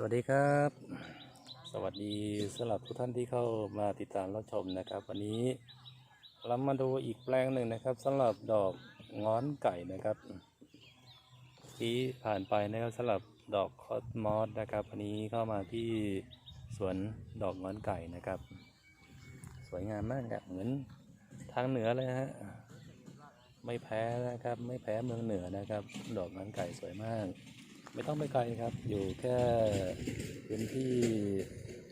สวัสดีครับ สวัสดีสำหรับทุกท่านที่เข้ามาติดตามรับชมนะครับ วันนี้เรามาดูอีกแปลงหนึ่งนะครับสำหรับดอกง้อนไก่นะครับที่ผ่านไปนะครับสำหรับดอกคอสมอสนะครับวันนี้เข้ามาที่สวนดอกง้อนไก่นะครับ สวยงามมากครับเหมือนทางเหนือเลยฮะไม่แพ้นะครับ ไม่แพ้เมืองเหนือนะครับ ดอกง้อนไก่สวยมาก ไม่ต้องไปไกลครับ อยู่แค่พื้นที่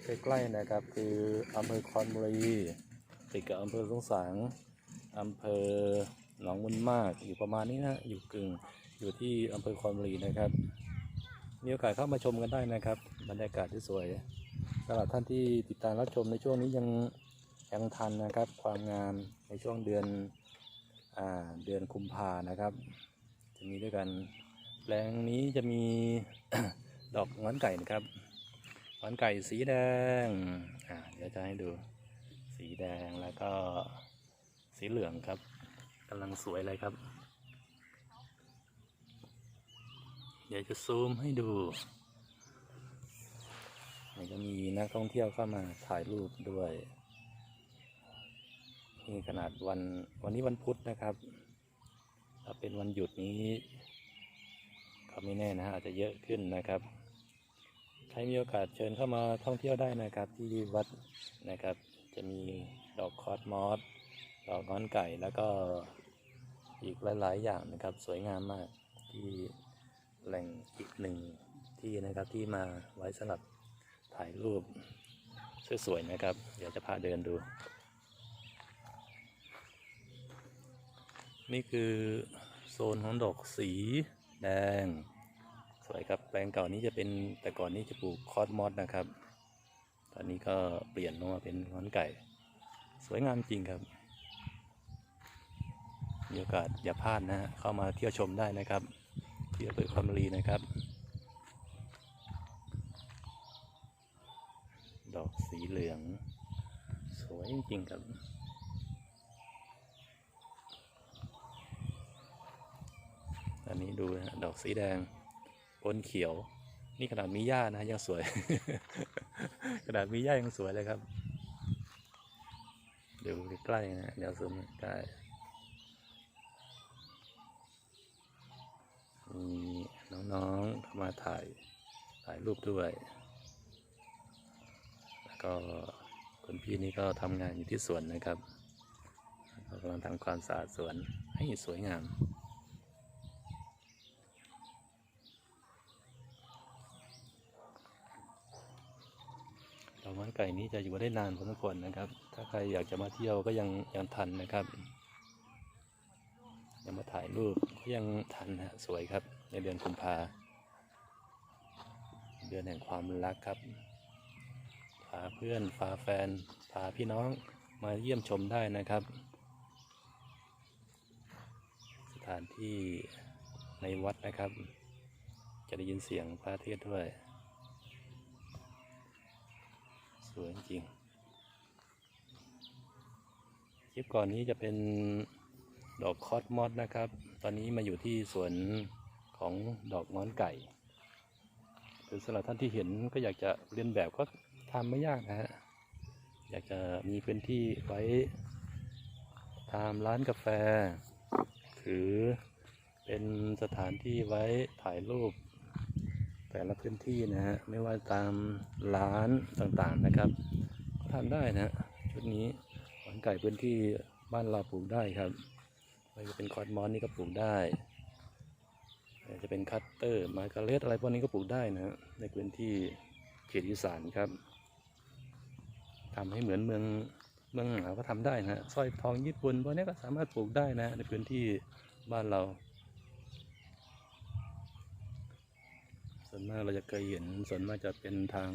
ใกล้ๆนะครับ คืออำเภอคอนบุรี ติดกับอำเภอสงสางอำเภอหนองมุนมาก อยู่ประมาณนี้นะ อยู่กึ่ง อยู่ที่อำเภอคอนบุรีนะครับ มีโอกาสเข้ามาชมกันได้นะครับ บรรยากาศที่สวยสำหรับท่านที่ติดตามรับชมในช่วงนี้ยังยังทันนะครับ ความงามในช่วงเดือนอเดือนกุมภานะครับ จะมีด้วยกัน แปลงนี้จะมีดอกงอนไก่นะครับงอนไก่สีแดงอ่าเดี๋ยวจะให้ดู สีแดงแล้วก็สีเหลืองครับกำลังสวยเลยครับ เดี๋ยวจะซูมให้ดูนี่ก็มีนักท่องเที่ยวเข้ามาถ่ายรูปด้วยนี่ขนาดวันวันนี้วันพุธนะครับ ถ้าเป็นวันหยุดนี้ ก็ไม่แน่นะฮะอาจจะเยอะขึ้นนะครับ ใครมีโอกาสเชิญเข้ามาท่องเที่ยวได้นะครับ ที่วัดนะครับ จะมีดอกคอสมอสดอกง้อนไก่แล้วก็อีกหลาย ๆ อย่างนะครับ สวยงามมากที่แหล่งอีกหนึ่งที่นะครับที่มาไว้สำหรับถ่ายรูปสวยๆนะครับ เดี๋ยวจะพาเดินดู นี่คือโซนของดอกสี แดง สวยครับแปลงเก่านี้จะเป็นแต่ก่อนนี้จะปลูกคอสมอสนะครับ ตอนนี้ก็เปลี่ยนลงมาเป็นง้อนไก่ สวยงามจริงครับ มีโอกาสอย่าพลาดนะฮะเข้ามาเที่ยวชมได้นะครับที่อำเภอคอมบุรีนะครับ ดอกสีเหลือง สวยจริงครับ นนี้ดูนะดอกสีแดงปนเขียว นี่ขนาดมีหญ้านะยังสวย ขนาดมีหญ้ายังสวยเลยครับดูใกล้นะเดี๋ยวซูมใกล้มีน้องๆมาถ่ายถ่ายรูปด้วย แล้วก็คุณพี่นี่ก็ทำงานอยู่ที่สวนนะครับกำลังทำความสะอาดสวนให้สวยงาม ดอก ไก่นี้จะอยู่ได้นานพอสมควรนะครับ ถ้าใครอยากจะมาเที่ยวก็ยังยังทันนะครับยังมาถ่ายรูปก็ยังทันฮะสวยครับ ในเดือนกุมภาเดือนแห่งความรักครับพาเพื่อนพาแฟนพาพี่น้องมาเยี่ยมชมได้นะครับ สถานที่ในวัดนะครับ จะได้ยินเสียงพระเทศด้วย วยจริงคลิปก่อนนี้จะเป็นดอกคอสมอสนะครับ ตอนนี้มาอยู่ที่สวนของดอกงอนไก่คือสำหรับท่านที่เห็นก็อยากจะเรียนแบบก็ทำไม่ยากนะฮะ อยากจะมีพื้นที่ไว้ทำร้านกาแฟ หรือเป็นสถานที่ไว้ถ่ายรูป แต่ละพื้นที่นะฮะไม่ว่าตามร้านต่างๆนะครับก็ทำได้นะชุดนี้หวานไก่พื้นที่บ้านเราปลูกได้ครับไม่ว่าจะเป็นคอร์ดมอนนี่ก็ปลูกได้จะเป็นคัตเตอร์มาการเลตอะไรพวกนี้ก็ปลูกได้นะฮะในพื้นที่เขตอีสานครับทำให้เหมือนเมืองเมืองหนาวก็ทำได้นะฮะสร้อยทองญี่ปุ่นพวกนี้ก็สามารถปลูกได้นะ ในพื้นที่บ้านเรา ส่วน มากเราจะเคยเห็นส่วนมากจะเป็นทาง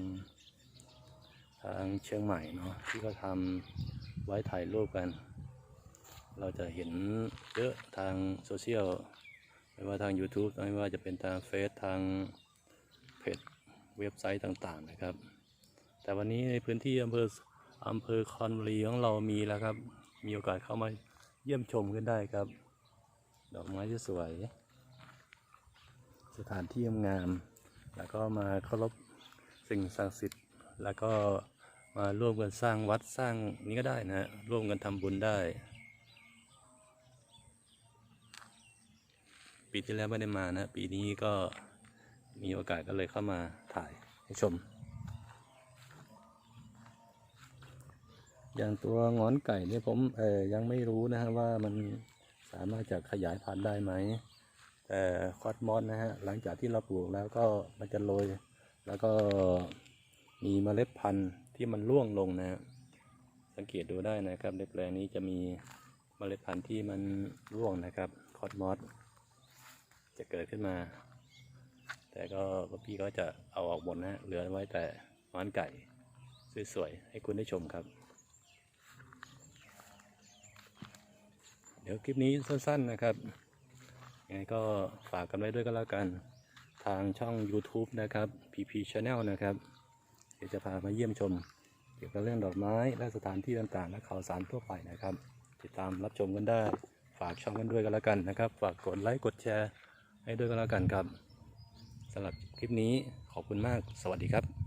ทางเชียงใหม่เนาะที่เขาทำไว้ถ่ายรูปกัน เราจะเห็นเยอะทางโซเชียลไม่ว่าทาง YouTube ไม่ว่าจะเป็นทางเฟซทางเพจเว็บไซต์ต่างๆนะครับ แต่วันนี้ในพื้นที่อำเภออำเภอคอนบุรีของเรามีแล้วครับ มีโอกาสเข้ามาเยี่ยมชมกันได้ครับ ดอกไม้ที่สวย สถานที่งาม แล้วก็มาเคารพสิ่งศักดิ์สิทธิ์ แล้วก็มาร่วมกันสร้างวัดสร้างนี้ก็ได้นะฮะร่วมกันทำบุญได้ ปีที่แล้วไม่ได้มานะ ปีนี้ก็มีโอกาสก็เลยเข้ามาถ่ายให้ชม อย่างตัวงอนไก่เนี่ยผมเออยังไม่รู้นะฮะว่ามันสามารถจะขยายพันธุ์ได้ไหม คอสมอสนะฮะหลังจากที่เราปลูกแล้วก็มันจะโรยแล้วก็มีเมล็ดพันธุ์ที่มันร่วงลงนะฮะสังเกตดูได้นะครับในแปลงนี้จะมีเมล็ดพันธุ์ที่มันร่วงนะครับคอสมอสจะเกิดขึ้นมา แต่ก็พี่ก็จะเอาออกหมดนะฮะเหลือไว้แต่หงอนไก่สวยๆให้คุณได้ชมครับ เดี๋ยวคลิปนี้สั้น ๆนะครับ ยังไงก็ฝากกันไว้ด้วยก็แล้วกัน ทางช่อง YouTube นะครับ PP Channel นะครับ เดี๋ยวจะพามาเยี่ยมชม เกี่ยวกับเรื่องดอกไม้และสถานที่ต่างๆ และข่าวสารทั่วไปนะครับ ติดตามรับชมกันได้ ฝากช่องกันด้วยกันแล้วกันนะครับ ฝากกดไลค์กดแชร์ให้ด้วยกันแล้วกันครับสำหรับคลิปนี้ขอบคุณมาก สวัสดีครับ